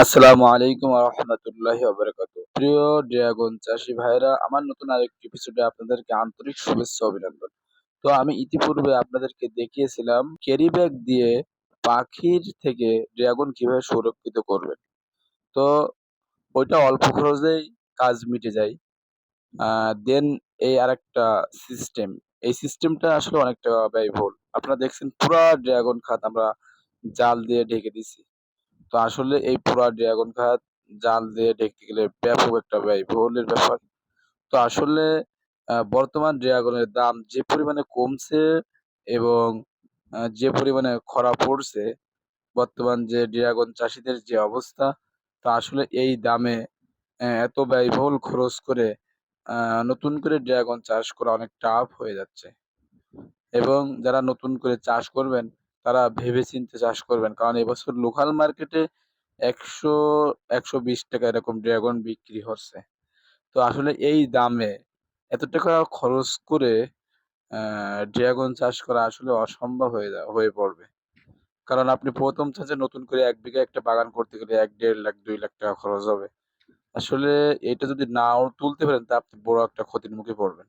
আসসালামু আলাইকুম রহমতুল্লাহি ওবারাকাত প্রিয় ড্রাগন চাষি ভাইরা আমার নতুন আরেকটি এপিসোডে আপনাদেরকে আন্তরিক শুভেচ্ছা অভিনন্দন। তো আমি ইতিপূর্বে আপনাদেরকে দেখিয়েছিলাম ক্যারি ব্যাগ দিয়ে পাখির থেকে ড্রাগন কীভাবে সুরক্ষিত করবেন। তো ওইটা অল্প খরচেই কাজ মিটে যায়। দেন এই আরেকটা সিস্টেম এই সিস্টেমটা আসলে অনেকটা ব্যয়বহুল। আপনারা দেখছেন পুরা ড্রাগন খাত আমরা জাল দিয়ে ঢেকে দিছি তো আসলে এই পুরা ড্রাগন খাত জাল দিয়ে দেখতে গেলে ব্যাপক একটা ব্যয়বহুলের ব্যাপার। তো আসলে বর্তমান ড্রাগনের দাম যে পরিমাণে কমছে এবং যে পরিমাণে খরা পড়ছে, বর্তমান যে ড্রাগন চাষিদের যে অবস্থা, তো আসলে এই দামে এত ব্যয়বহুল খরচ করে নতুন করে ড্রাগন চাষ করা অনেক টাফ হয়ে যাচ্ছে। এবং যারা নতুন করে চাষ করবেন, তারা ভেবে-চিন্তে চাষ করবেন। কারণ এবছর লোকাল মার্কেটে ৳১০০, ৳১২০ এরকম ড্রাগন বিক্রি হচ্ছে। তো আসলে এই দামে এত টাকা খরচ করে ড্রাগন চাষ করা আসলে অসম্ভব হয়ে হয়ে পড়বে। কারণ আপনি প্রথম চাষে নতুন করে এক বিঘা একটা বাগান করতে গেলে এক দেড় লাখ, দুই লাখ টাকা খরচ হবে। আসলে এটা যদি নাও তুলতে পারেন তা আপনি বড় একটা ক্ষতির মুখে পড়বেন।